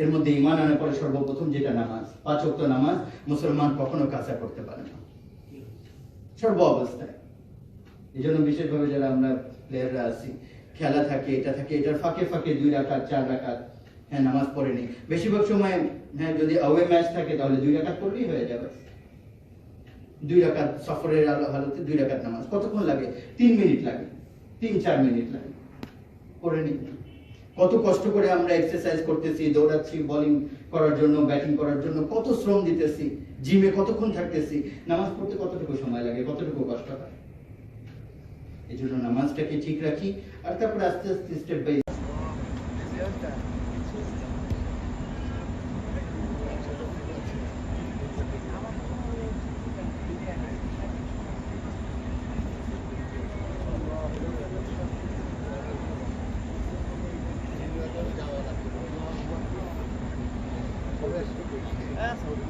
এর মধ্যে ইমান আনার পরে সর্বপ্রথম যেটা নামাজ, পাঁচ ওয়াক্ত নামাজ, মুসলমান কখনো কাজা করতে পারে না। সর্ব অবস্থায়। এই জন্য বিশেষভাবে যারা আমরা প্লেয়াররা আছি, খেলা থাকে, এটা থাকে, এটার ফাঁকে ফাঁকে দুই রাকাত, চার রাকাত হ্যাঁ নামাজ পড়েনি বেশিরভাগ সময় হ্যাঁ যদি আওয়ে ম্যাচ থাকে, তাহলে দুই রাকাত পড়লেই হয়ে যাবে। দুই রাকাত সফরের আলো- হালতে দুই রাকাত নামাজ। কতক্ষণ লাগে? তিন মিনিট লাগে। তিন, চার মিনিট লাগে। পড়ে নি কত কষ্ট করে আমরা এক্সারসাইজ করতেছি, দৌড়াচ্ছি বোলিং করার জন্য ব্যাটিং করার জন্য, কত শ্রম দিতেছি জিমে কতক্ষণ থাকতেছি, নামাজ পড়তে কতটুকু সময় লাগে, কতটুকু কষ্ট হয়? এই জন্য নামাজটাকে ঠিক রাখি, আর তারপরে আস্তে আস্তে স্টেপ বাই Gracias.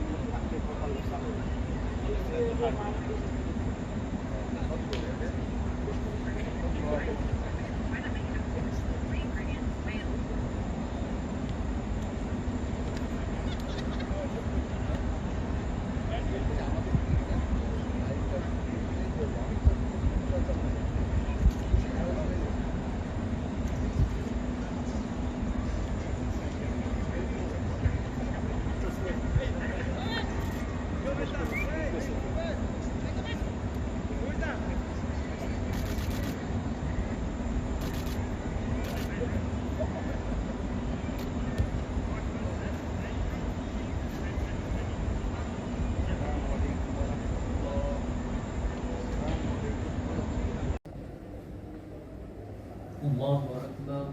الله أكبر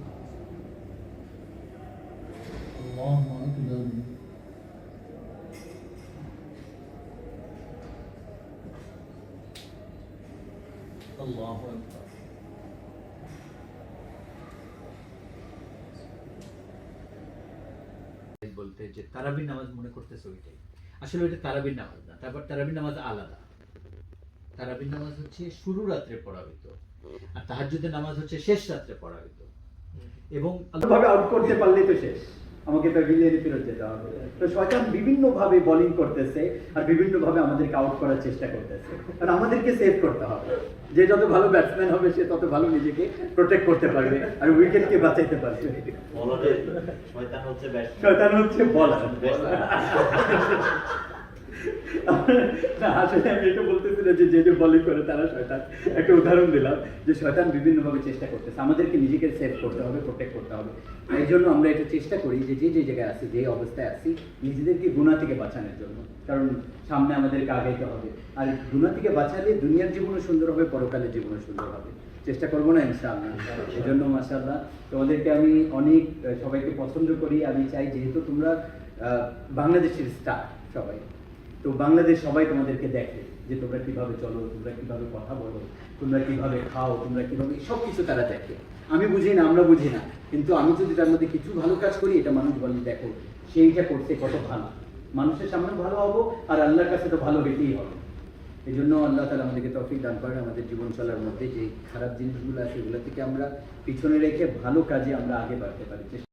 الله أكبر الله أكبر বলতে যে তারাবির নামাজ মনে করতেছে ওইটাই আসলে ওইটা তারাবির নামাজ না তারপর তারাবির নামাজ আলাদা তারাবির নামাজ হচ্ছে শুরু রাত্রে পড়া হইতো আর তাহাজ্জুদের নামাজ হচ্ছে শেষ রাত্রে পড়া হইতো। এবং ভাবে আউট করতে পারলেই তো শেষ। আমাকে তো বিলিয়নে ফেরত যেতে হবে। তো শয়তান বিভিন্ন ভাবে বোলিং করতেছে আর বিভিন্ন ভাবে আমাদেরকে আউট করার চেষ্টা করতেছে। আর আমাদেরকে সেভ করতে হবে। যে যত ভালো ব্যাটসম্যান হবে সে তত ভালো নিজেকে প্রোটেক্ট করতে পারবে আর উইকেটকে বাঁচাইতে পারবে। শয়তান হচ্ছে বলার না, আসলে আমি এটা যে যে করে তারা শয়তান। একটা উদাহরণ দিলাম যে শয়তান বিভিন্ন ভাবে চেষ্টা করতেছে। আমাদেরকে নিজেকে সেভ করতে হবে প্রোটেক্ট করতে হবে। এই জন্য আমরা এটা চেষ্টা করি যে যে যে জায়গায় আছি, যে অবস্থায় আছি, নিজেদেরকে গুণা থেকে বাঁচানোর জন্য। কারণ সামনে আমাদেরকে আগাইতে হবে। আর গুণা থেকে বাঁচালে দুনিয়ার জীবনও সুন্দর হবে, পরকালের জীবনও সুন্দর হবে। চেষ্টা করব না, ইনশাআল্লাহ। এই জন্য মাসাল্লাহ তোমাদেরকে আমি অনেক, সবাইকে পছন্দ করি। আমি চাই যেহেতু তোমরা বাংলাদেশের স্টার সবাই। তো বাংলাদেশ সবাই তোমাদেরকে দেখে যে তোমরা কীভাবে চলো, তোমরা কীভাবে কথা বলো, তোমরা কীভাবে খাও, তোমরা কীভাবে সব কিছু তারা দেখে। আমি বুঝি না, আমরা বুঝি না। কিন্তু আমি যদি তার মধ্যে কিছু ভালো কাজ করি, এটা মানুষ বলে, দেখো, সেইটা করতে কত ভালো। মানুষের সামনে ভালো হব আর আল্লাহর কাছে তো ভালো হইতেই হবে। এই জন্য আল্লাহ তালা আমাদেরকে তৌফিক দান করেন আমাদের জীবন চলার মধ্যে। যে খারাপ জিনিসগুলো আছে সেগুলো থেকে আমরা পিছনে রেখে ভালো কাজে আমরা আগে বাড়তে পারি।